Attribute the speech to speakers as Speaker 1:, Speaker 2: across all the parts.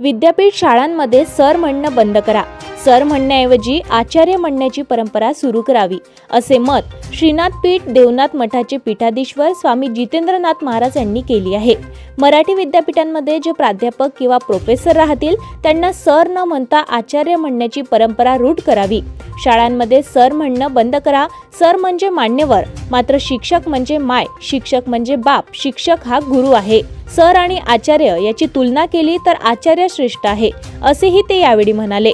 Speaker 1: विद्यापीठ शाळांमध्ये सर म्हणणं बंद करा. सर म्हणण्याऐवजी आचार्य म्हणण्याची परंपरा सुरू करावी असे मत श्रीनाथ पीठ देवनाथ मठाचे पीठाधीश्वर स्वामी जितेंद्रनाथ महाराज यांनी केली आहे. मराठी विद्यापीठांमध्ये जे प्राध्यापक किंवा प्रोफेसर राहतील त्यांना सर न म्हणता आचार्य म्हणण्याची परंपरा रूढ करावी. शाळांमध्ये सर म्हणणं बंद करा. सर म्हणजे मान्यवर मात्र शिक्षक म्हणजे माय शिक्षक म्हणजे बाप शिक्षक हा गुरु आहे. सर आणि आचार्य याची तुलना केली तर आचार्य श्रेष्ठ आहे असेही ते यावेळी म्हणाले.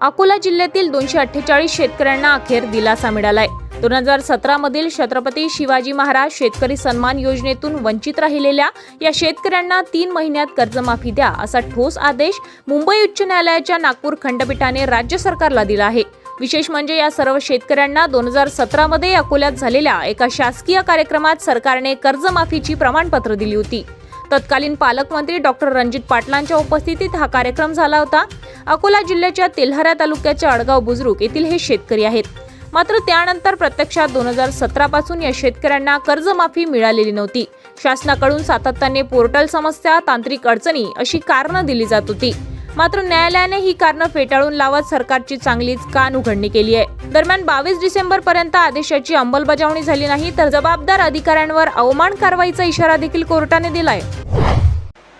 Speaker 1: अकोला जिल्ह्यातील दोनशे अठ्ठेचाळीस शेतकऱ्यांना अखेर दिलासा मिळालाय. दोन हजार सतरा मधील छत्रपती शिवाजी महाराज शेतकरी सन्मान योजनेतून वंचित राहिलेल्या या शेतकऱ्यांना तीन महिन्यात कर्जमाफी द्या असा ठोस आदेश मुंबई उच्च न्यायालयाच्या नागपूर खंडपीठाने राज्य सरकारला दिला आहे. विशेष म्हणजे या सर्व शेतकऱ्यांना दोन हजार सतरामध्ये अकोल्यात झालेल्या एका शासकीय कार्यक्रमात सरकारने कर्जमाफीची प्रमाणपत्र दिली होती. तत्कालीन पालकमंत्री डॉक्टर रणजित पाटलांच्या उपस्थितीत हा कार्यक्रम झाला होता. अकोला जिल्ह्याच्या तेल्हारा तालुक्याच्या अडगाव बुजुर्ग येथील हे शेतकरी आहेत. मात्र त्यानंतर प्रत्यक्षात दोन हजार सतरा पासून या शेतकऱ्यांना कर्जमाफी मिळालेली नव्हती. शासनाकडून सातत्याने पोर्टल समस्या तांत्रिक अडचणी अशी कारणं दिली जात होती. मात्र न्यायालयाने ही कारणं फेटाळून लावत सरकारची चांगलीच कान उघडणी केली आहे. दरम्यान बावीस डिसेंबर पर्यंत आदेशाची अंमलबजावणी झाली नाही तर जबाबदार अधिकाऱ्यांवर अवमान कारवाईचा इशारा देखील कोर्टाने दिलाय.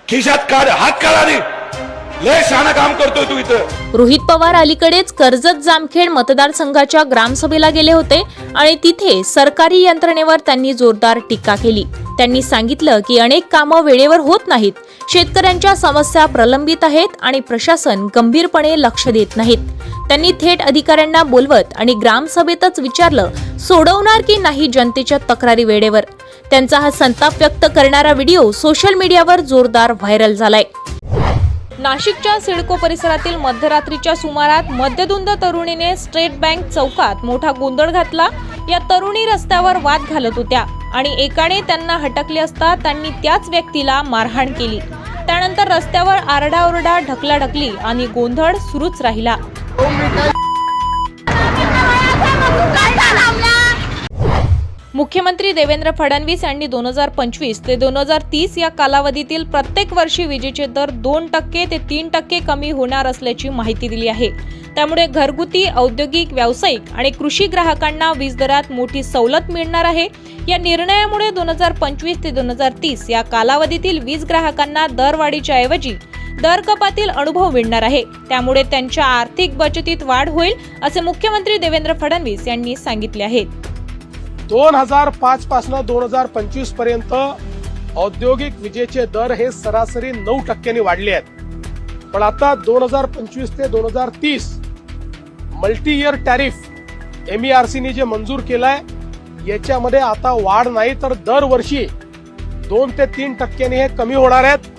Speaker 2: खिशात काढ हात काढ काम करतोय तू इथं.
Speaker 1: रोहित पवार अलीकडेच कर्जत जामखेड मतदारसंघाच्या ग्रामसभेला गेले होते आणि तिथे सरकारी यंत्रणेवर त्यांनी जोरदार टीका केली. त्यांनी सांगितलं की अनेक कामं वेळेवर होत नाहीत. शेतकऱ्यांच्या समस्या प्रलंबित आहेत आणि प्रशासन गंभीरपणे लक्ष देत नाहीत. त्यांनी थेट अधिकाऱ्यांना बोलवत आणि ग्रामसभेतच विचारलं सोडवणार की नाही जनतेच्या तक्रारी वेळेवर? त्यांचा हा संताप व्यक्त करणारा व्हिडिओ सोशल मीडियावर जोरदार व्हायरल झालाय. नाशिकच्या सिडको परिसरातील मध्यरात्रीच्या सुमारात मध्यधुंद तरुणीने स्टेट बँक चौकात मोठा गोंधळ घातला. या तरुणी रस्त्यावर वाद घालत होत्या. आणि एकाने त्यांना हटकले असता त्यांनी त्याच व्यक्तीला मारहाण केली. त्यानंतर रस्त्यावर आरडाओरडा ढकलाढकली आणि गोंधळ सुरूच राहिला. मुख्यमंत्री देवेंद्र फडणवीस यांनी दोन हजार पंचवीस ते दोन हजार तीस या कालावधीतील प्रत्येक वर्षी विजेचे दर दोन टक्के ते तीन टक्के कमी होणार असल्याची माहिती दिली आहे. त्यामुळे घरगुती औद्योगिक व्यावसायिक आणि कृषी ग्राहकांना वीज दरात मोठी सवलत मिळणार आहे. या निर्णयामुळे दोन हजार पंचवीस ते दोन हजार तीस या कालावधीतील वीज ग्राहकांना दरवाढीच्या ऐवजी दर कपातील अनुभव मिळणार आहे. त्यामुळे त्यांच्या आर्थिक बचतीत वाढ होईल असे मुख्यमंत्री देवेंद्र फडणवीस यांनी सांगितले आहे.
Speaker 3: दोन हजार पाच पासून दोन हजार पंचवीसपर्यंत औद्योगिक विजेचे दर हे सरासरी नऊ टक्क्यांनी वाढले आहेत. पण आता दोन हजार पंचवीस ते दोन हजार तीस multi year tariff M E R सीने जे मंजूर केलाय याच्यामध्ये आता वाढ नाही तर दरवर्षी दोन ते तीन टक्क्यांनी हे कमी होणार आहेत.